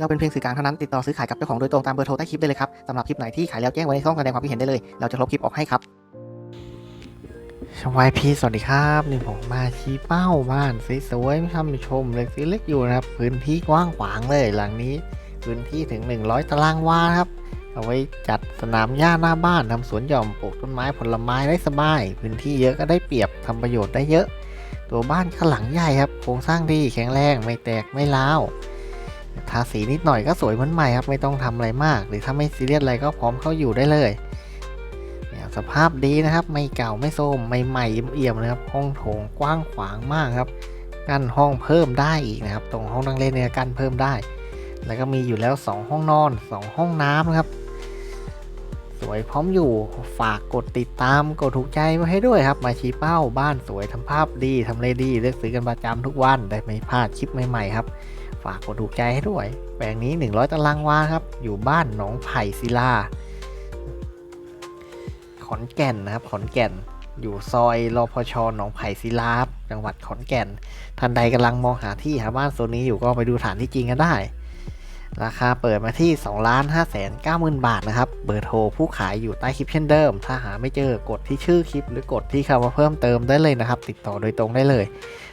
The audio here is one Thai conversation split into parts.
เราเป็นเพียงสื่อกลางเท่านั้นติดต่อซื้อขายกับเจ้าของโดยตรงตามเบอร์โทรใต้คลิปได้เลยครับสำหรับคลิปไหนที่ขายแล้วแจ้งไว้ในช่องแสดงความคิดเห็นได้เลย เราจะลบคลิปออกให้ครับชวายพีสวัสดีครับนี่ผมมาชี้เป้าบ้านสวยๆท่านผู้ชมเล็กๆเล็กอยู่นะครับ พื้นที่กว้างขวางเลยหลังนี้ พื้นที่ถึง 100 ตารางวาครับ เอาไว้จัดสนามหญ้าหน้าบ้านทำสวนหย่อมปลูกต้นไม้ผลไม้ได้สบาย พื้นที่เยอะก็ได้เปรียบทำประโยชน์ได้เยอะ ตัวบ้านข้างหลังใหญ่ครับโครงสร้างดีแข็งแรงไม่แตกไม่ร้าว ทาสีนิดหน่อยก็สวยเหมือนใหม่ครับ ไม่ต้องทำอะไรมาก หรือถ้าไม่ซีเรียสอะไรก็พร้อมเข้าอยู่ได้เลยเนี่ยสภาพดีนะครับ ไม่เก่าไม่โทรมไม่ใหม่เอี่ยมนะครับ ห้องโถงกว้างขวางมากครับกั้นห้องเพิ่มได้อีกนะครับ ตรงห้องนั่งเล่นเนี่ยกั้นเพิ่มได้ แล้วก็มีอยู่แล้ว 2 ห้องนอน 2 ห้องน้ำนะครับ สวยพร้อมอยู่ฝากกดติดตามกดถูกใจมาให้ด้วยครับ มาชี้เป้าบ้านสวยทำภาพดีทำเลดีเลือกซื้อกันประจำทุกวันได้ไม่พลาดคลิปใหม่ๆครับ ฝากกดถูกใจให้ด้วย แปลงนี้ 100 ตารางวาครับ อยู่บ้านหนองไผ่ศิลา ขอนแก่นนะครับ ขอนแก่น อยู่ซอยรพชหนองไผ่ศิลาจังหวัดขอนแก่น ท่านใดกำลังมองหาที่หาบ้านโซนนี้อยู่ก็ไปดูฐานที่จริงกันได้ ราคาเปิดมาที่ 2 5 9 0 0 0 0 บาทนะครับ เบอร์โทรผู้ขายอยู่ใต้คลิปเช่นเดิม ถ้าหาไม่เจอกดที่ชื่อคลิป หรือกดที่คำว่าเพิ่มเติมได้เลยนะครับ ติดต่อโดยตรงได้เลย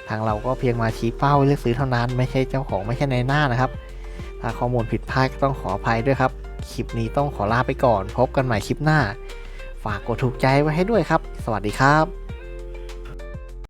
ทางเราก็เพียงมาชี้เป้าเลือกซื้อเท่านั้น ไม่ใช่เจ้าของไม่ใช่ในหน้านะครับ ถ้าข้อมูลผิดพลาดก็ต้องขออภัยด้วยครับ คลิปนี้ต้องขอลาไปก่อน พบกันใหม่คลิปหน้า ฝากกดถูกใจไว้ให้ด้วยครับ สวัสดีครับ